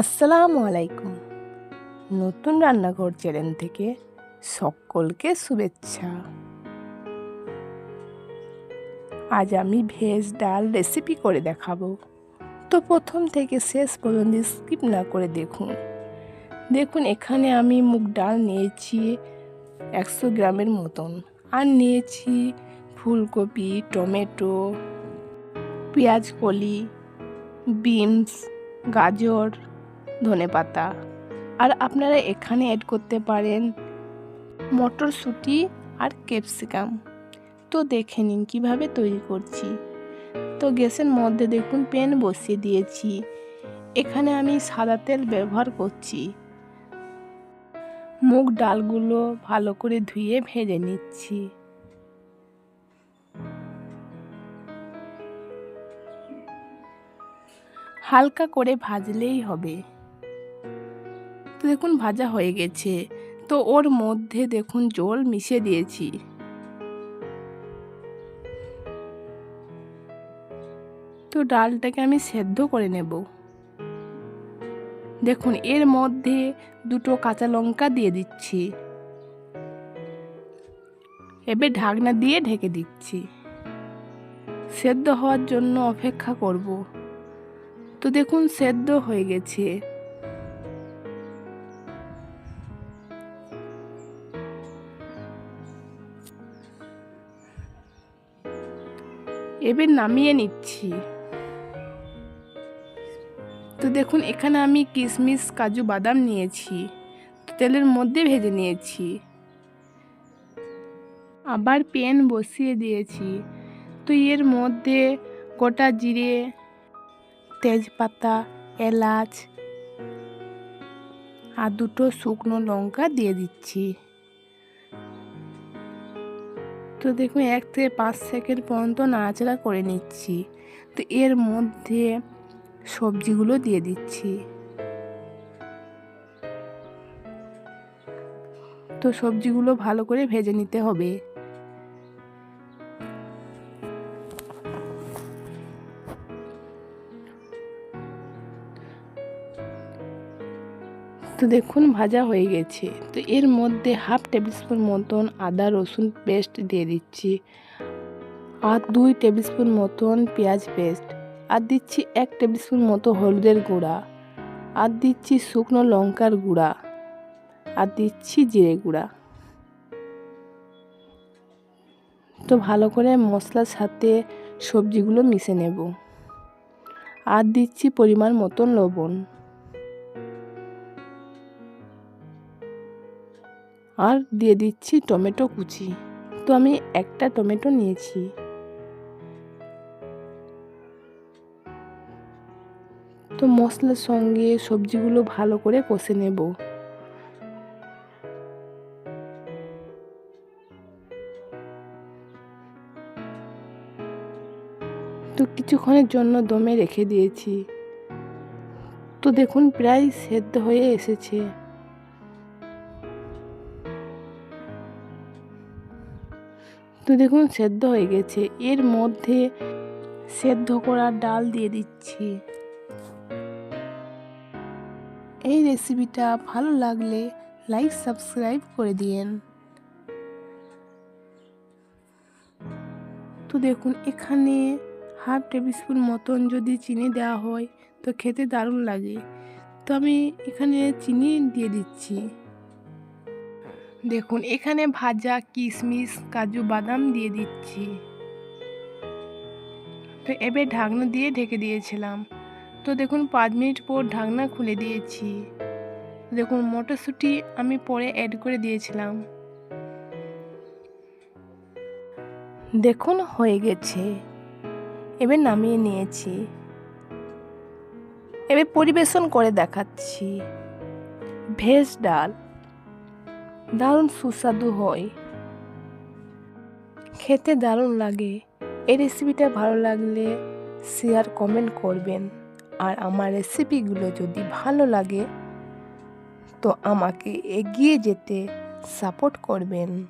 আসসালামু আলাইকুম। নতুন রান্নাঘর চ্যানেল থেকে সকলকে শুভেচ্ছা। আজ আমি ভেজ ডাল রেসিপি করে দেখাবো। তো প্রথম থেকে শেষ পর্যন্ত স্কিপ না করে দেখুন। দেখুন, এখানে আমি মুগ ডাল নিয়েছি একশো গ্রামের মতন। আর নিয়েছি ফুলকপি, টমেটো, পেঁয়াজ কলি, বিনস, গাজর। ধনেপাতা আর আপনারা এখানে অ্যাড করতে পারেন মটরশুঁটি আর ক্যাপসিকাম তো দেখে নিন কীভাবে তৈরি করছি। তো গ্যাসের মধ্যে দেখুন প্যান বসিয়ে দিয়েছি। এখানে আমি সাদা তেল ব্যবহার করছি। মুগ ডালগুলো ভালো করে ধুয়ে ভেজে নিচ্ছি। হালকা করে ভাজলেই হবে। তো দেখুন ভাজা হয়ে গেছে। তো ওর মধ্যে দেখুন জল মিশিয়ে দিয়েছি। তো ডালটাকে আমি সেদ্ধ করে নেব। দেখুন, এর মধ্যে দুটো কাঁচা লঙ্কা দিয়ে দিচ্ছি। এবার ঢাকনা দিয়ে ঢেকে দিচ্ছি। সেদ্ধ হওয়ার জন্য অপেক্ষা করব। তো দেখুন, সেদ্ধ হয়ে গেছে। এবার নামিয়ে নিচ্ছি। তো দেখুন, এখানে আমি কিশমিশ কাজু, বাদাম নিয়েছি। তেলের মধ্যে ভেজে নিয়েছি। আবার প্যান বসিয়ে দিয়েছি। তো এর মধ্যে গোটা জিরে, তেজপাতা, এলাচ আর দুটো শুকনো লঙ্কা দিয়ে দিচ্ছি। তো দেখুন এক থেকে পাঁচ সেকেন্ড পর্যন্ত নাড়াচাড়া করে নিচ্ছি। তো এর মধ্যে সবজিগুলো দিয়ে দিচ্ছি। তো সবজিগুলো ভালো করে ভেজে নিতে হবে। তো দেখুন, ভাজা হয়ে গেছে। তো এর মধ্যে হাফ টেবিল স্পুন মতন আদা, রসুন পেস্ট দিয়ে দিচ্ছি আর দুই টেবিল স্পুন মতন পেঁয়াজ পেস্ট আর দিচ্ছি এক টেবিল স্পুন মতো হলুদের গুঁড়া আর দিচ্ছি শুকনো লঙ্কার গুঁড়া আর দিচ্ছি জিরে গুঁড়া। তো ভালো করে মশলার সাথে সবজিগুলো মিশে নেব। আর দিচ্ছি পরিমাণ মতন লবণ। আর দিয়ে দিচ্ছি টমেটো কুচি। তো আমি একটা টমেটো নিয়েছি। তো মশলার সঙ্গে সবজিগুলো ভালো করে কষে নেব। তো কিছুক্ষণের জন্য দমে রেখে দিয়েছি। তো দেখুন প্রায় সেদ্ধ হয়ে এসেছে। তো দেখুন, সেদ্ধ হয়ে গেছে। এর মধ্যে সেদ্ধ করা ডাল দিয়ে দিচ্ছি। এই রেসিপিটা ভালো লাগলে লাইক, সাবস্ক্রাইব করে দিয়েন। তো দেখুন, এখানে হাফ টেবিল স্পুন মতন যদি চিনি দেওয়া হয়, তো খেতে দারুণ লাগে। তো আমি এখানে চিনি দিয়ে দিচ্ছি। দেখুন, এখানে ভাজা কিশমিশ, কাজু বাদাম দিয়ে দিচ্ছি। তো এবার ঢাকনা দিয়ে ঢেকে দিয়েছিলাম। তো দেখুন, পাঁচ মিনিট পর ঢাকনা খুলে দিয়েছি। দেখুন, মটরশুঁটি আমি পরে অ্যাড করে দিয়েছিলাম। দেখুন, হয়ে গেছে। এবার নামিয়ে নিয়েছি। এবার পরিবেশন করে দেখাচ্ছি। ভেজ ডাল। দারুণ সুস্বাদু হয়। খেতে দারুণ লাগে। এই রেসিপিটা ভালো লাগলে শেয়ার কমেন্ট করবেন। আর আমার রেসিপিগুলো যদি ভালো লাগে, তো আমাকে এগিয়ে যেতে সাপোর্ট করবেন।